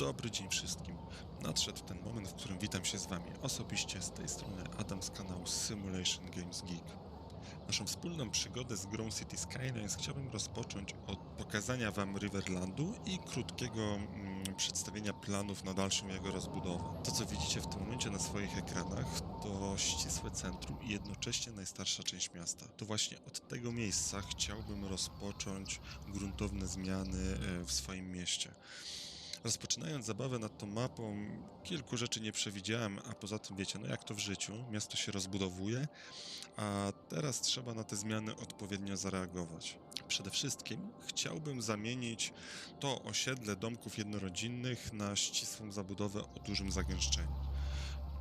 Dobry dzień wszystkim. Nadszedł ten moment, w którym witam się z Wami osobiście z tej strony Adam z kanału Simulation Games Geek. Naszą wspólną przygodę z grą City Skylines chciałbym rozpocząć od pokazania Wam Riverlandu i krótkiego mm, przedstawienia planów na dalszą jego rozbudowę. To, co widzicie w tym momencie na swoich ekranach, to ścisłe centrum i jednocześnie najstarsza część miasta. To właśnie od tego miejsca chciałbym rozpocząć gruntowne zmiany e, w swoim mieście. Rozpoczynając zabawę nad tą mapą, kilku rzeczy nie przewidziałem, a poza tym wiecie, no jak to w życiu, miasto się rozbudowuje, a teraz trzeba na te zmiany odpowiednio zareagować. Przede wszystkim chciałbym zamienić to osiedle domków jednorodzinnych na ścisłą zabudowę o dużym zagęszczeniu.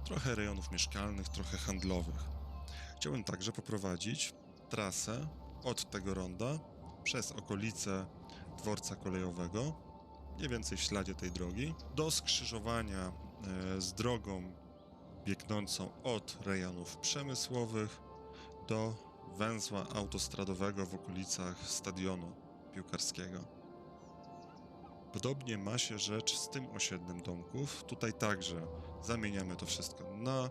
Trochę rejonów mieszkalnych, trochę handlowych. Chciałbym także poprowadzić trasę od tego ronda przez okolice dworca kolejowego, mniej więcej w śladzie tej drogi, do skrzyżowania e, z drogą biegnącą od rejonów przemysłowych do węzła autostradowego w okolicach stadionu piłkarskiego. Podobnie ma się rzecz z tym osiedlem domków. Tutaj także zamieniamy to wszystko na e,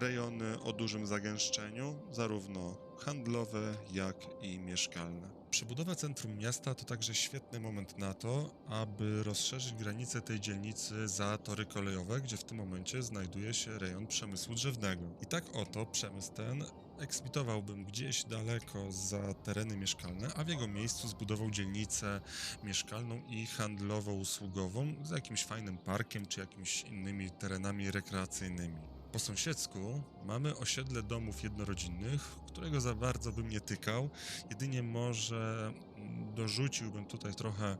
rejony o dużym zagęszczeniu, zarówno handlowe, jak i mieszkalne. Przebudowa centrum miasta to także świetny moment na to, aby rozszerzyć granice tej dzielnicy za tory kolejowe, gdzie w tym momencie znajduje się rejon przemysłu drzewnego. I tak oto przemysł ten eksmitowałbym gdzieś daleko za tereny mieszkalne, a w jego miejscu zbudował dzielnicę mieszkalną i handlowo-usługową z jakimś fajnym parkiem czy jakimiś innymi terenami rekreacyjnymi. Po sąsiedzku mamy osiedle domów jednorodzinnych, którego za bardzo bym nie tykał. Jedynie może mm, dorzuciłbym tutaj trochę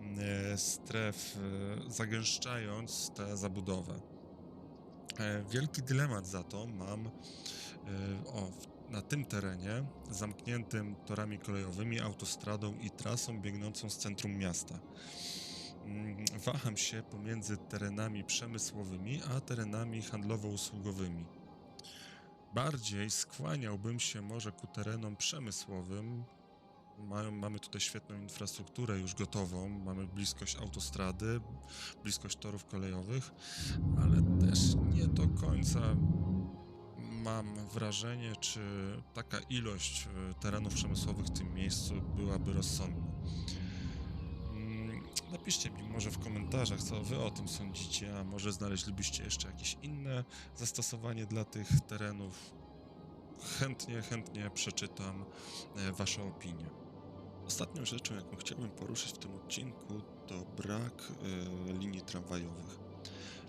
mm, stref, e, zagęszczając tę zabudowę. E, Wielki dylemat za to mam e, o, na tym terenie, zamkniętym torami kolejowymi, autostradą i trasą biegnącą z centrum miasta. Mm, Waham się pomiędzy terenami przemysłowymi a terenami handlowo-usługowymi. Bardziej skłaniałbym się może ku terenom przemysłowym. Mają, mamy tutaj świetną infrastrukturę już gotową, mamy bliskość autostrady, bliskość torów kolejowych, ale też nie do końca mam wrażenie, czy taka ilość e, terenów przemysłowych w tym miejscu byłaby rozsądna. Napiszcie mi może w komentarzach, co wy o tym sądzicie, a może znaleźlibyście jeszcze jakieś inne zastosowanie dla tych terenów. Chętnie, chętnie przeczytam e, wasze opinie. Ostatnią rzeczą, jaką chciałbym poruszyć w tym odcinku, to brak e, linii tramwajowych.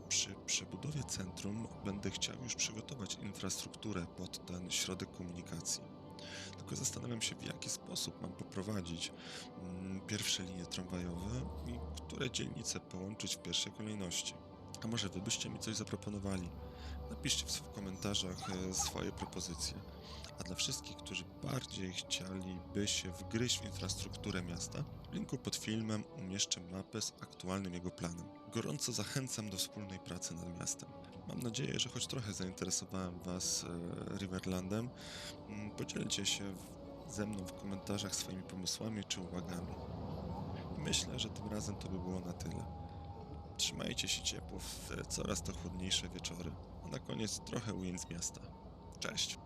Przy przebudowie centrum będę chciał już przygotować infrastrukturę pod ten środek komunikacji. Tylko zastanawiam się, w jaki sposób mam poprowadzić mm, pierwsze linie tramwajowe i które dzielnice połączyć w pierwszej kolejności. A może wy byście mi coś zaproponowali? Napiszcie w, komentarzach e, swoje propozycje. A dla wszystkich, którzy bardziej chcieliby się wgryźć w infrastrukturę miasta, w linku pod filmem umieszczę mapę z aktualnym jego planem. Gorąco zachęcam do wspólnej pracy nad miastem. Mam nadzieję, że choć trochę zainteresowałem Was e, Riverlandem, mm, podzielcie się ze mną w komentarzach swoimi pomysłami czy uwagami. Myślę, że tym razem to by było na tyle. Trzymajcie się ciepło w coraz to chłodniejsze wieczory, a na koniec trochę ujęć z miasta. Cześć!